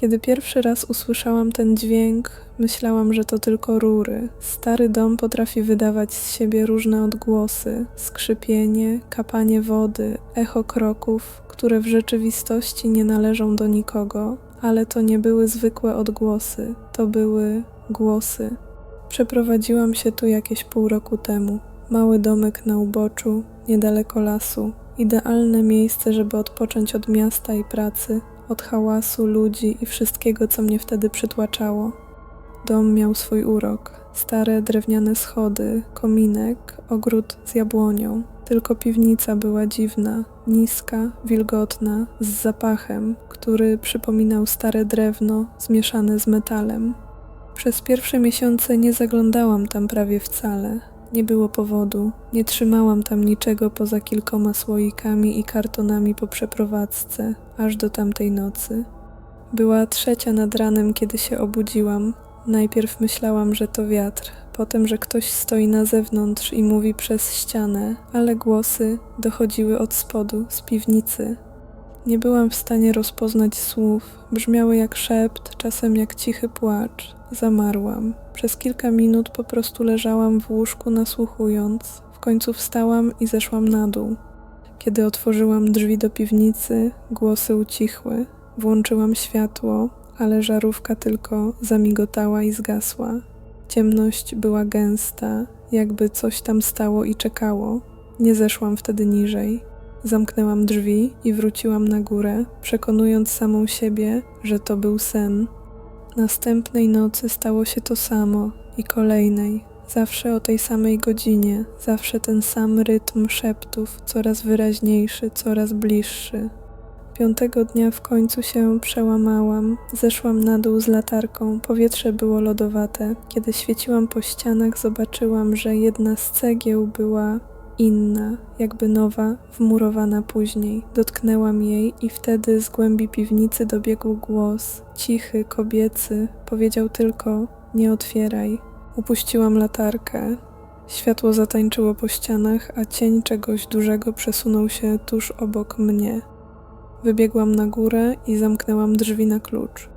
Kiedy pierwszy raz usłyszałam ten dźwięk, myślałam, że to tylko rury. Stary dom potrafi wydawać z siebie różne odgłosy: skrzypienie, kapanie wody, echo kroków, które w rzeczywistości nie należą do nikogo, ale to nie były zwykłe odgłosy, to były głosy. Przeprowadziłam się tu jakieś pół roku temu. Mały domek na uboczu, niedaleko lasu. Idealne miejsce, żeby odpocząć od miasta i pracy, od hałasu, ludzi i wszystkiego, co mnie wtedy przytłaczało. Dom miał swój urok. Stare drewniane schody, kominek, ogród z jabłonią. Tylko piwnica była dziwna, niska, wilgotna, z zapachem, który przypominał stare drewno zmieszane z metalem. Przez pierwsze miesiące nie zaglądałam tam prawie wcale. Nie było powodu, nie trzymałam tam niczego poza kilkoma słoikami i kartonami po przeprowadzce, aż do tamtej nocy. Była trzecia nad ranem, kiedy się obudziłam. Najpierw myślałam, że to wiatr, potem, że ktoś stoi na zewnątrz i mówi przez ścianę, ale głosy dochodziły od spodu, z piwnicy. Nie byłam w stanie rozpoznać słów, brzmiały jak szept, czasem jak cichy płacz. Zamarłam. Przez kilka minut po prostu leżałam w łóżku nasłuchując. W końcu wstałam i zeszłam na dół. Kiedy otworzyłam drzwi do piwnicy, głosy ucichły. Włączyłam światło, ale żarówka tylko zamigotała i zgasła. Ciemność była gęsta, jakby coś tam stało i czekało. Nie zeszłam wtedy niżej. Zamknęłam drzwi i wróciłam na górę, przekonując samą siebie, że to był sen. Następnej nocy stało się to samo i kolejnej. Zawsze o tej samej godzinie, zawsze ten sam rytm szeptów, coraz wyraźniejszy, coraz bliższy. Piątego dnia w końcu się przełamałam. Zeszłam na dół z latarką. Powietrze było lodowate. Kiedy świeciłam po ścianach, zobaczyłam, że jedna z cegieł była inna, jakby nowa, wmurowana później. Dotknęłam jej i wtedy z głębi piwnicy dobiegł głos, cichy, kobiecy. Powiedział tylko: Nie otwieraj. Upuściłam latarkę. Światło zatańczyło po ścianach, a cień czegoś dużego przesunął się tuż obok mnie. Wybiegłam na górę i zamknęłam drzwi na klucz.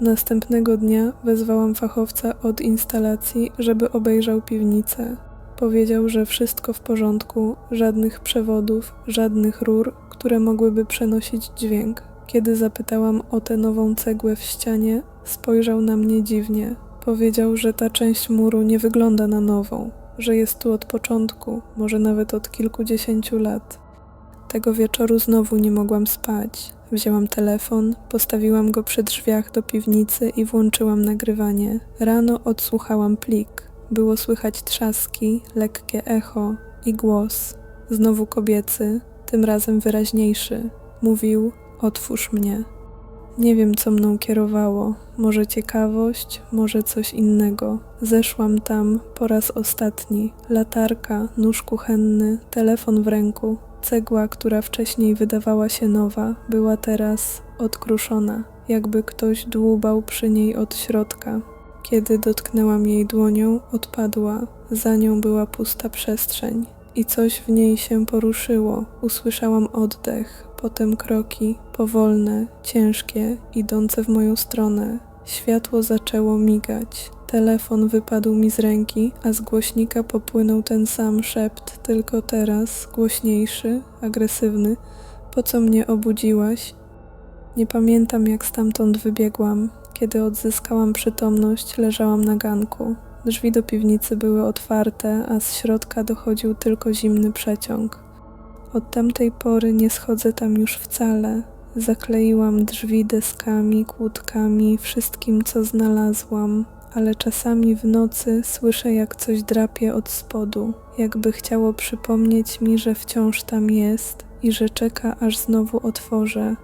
Następnego dnia wezwałam fachowca od instalacji, żeby obejrzał piwnicę. Powiedział, że wszystko w porządku, żadnych przewodów, żadnych rur, które mogłyby przenosić dźwięk. Kiedy zapytałam o tę nową cegłę w ścianie, spojrzał na mnie dziwnie. Powiedział, że ta część muru nie wygląda na nową, że jest tu od początku, może nawet od kilkudziesięciu lat. Tego wieczoru znowu nie mogłam spać. Wzięłam telefon, postawiłam go przy drzwiach do piwnicy i włączyłam nagrywanie. Rano odsłuchałam plik. Było słychać trzaski, lekkie echo i głos. Znowu kobiecy, tym razem wyraźniejszy. Mówił: Otwórz mnie. Nie wiem, co mną kierowało. Może ciekawość, może coś innego. Zeszłam tam po raz ostatni. Latarka, nóż kuchenny, telefon w ręku. Cegła, która wcześniej wydawała się nowa, była teraz odkruszona, jakby ktoś dłubał przy niej od środka. Kiedy dotknęłam jej dłonią, odpadła, za nią była pusta przestrzeń i coś w niej się poruszyło. Usłyszałam oddech, potem kroki, powolne, ciężkie, idące w moją stronę. Światło zaczęło migać. Telefon wypadł mi z ręki, a z głośnika popłynął ten sam szept, tylko teraz głośniejszy, agresywny. Po co mnie obudziłaś? Nie pamiętam, jak stamtąd wybiegłam. Kiedy odzyskałam przytomność, leżałam na ganku. Drzwi do piwnicy były otwarte, a z środka dochodził tylko zimny przeciąg. Od tamtej pory nie schodzę tam już wcale. Zakleiłam drzwi deskami, kłódkami, wszystkim, co znalazłam, ale czasami w nocy słyszę, jak coś drapie od spodu, jakby chciało przypomnieć mi, że wciąż tam jest i że czeka, aż znowu otworzę.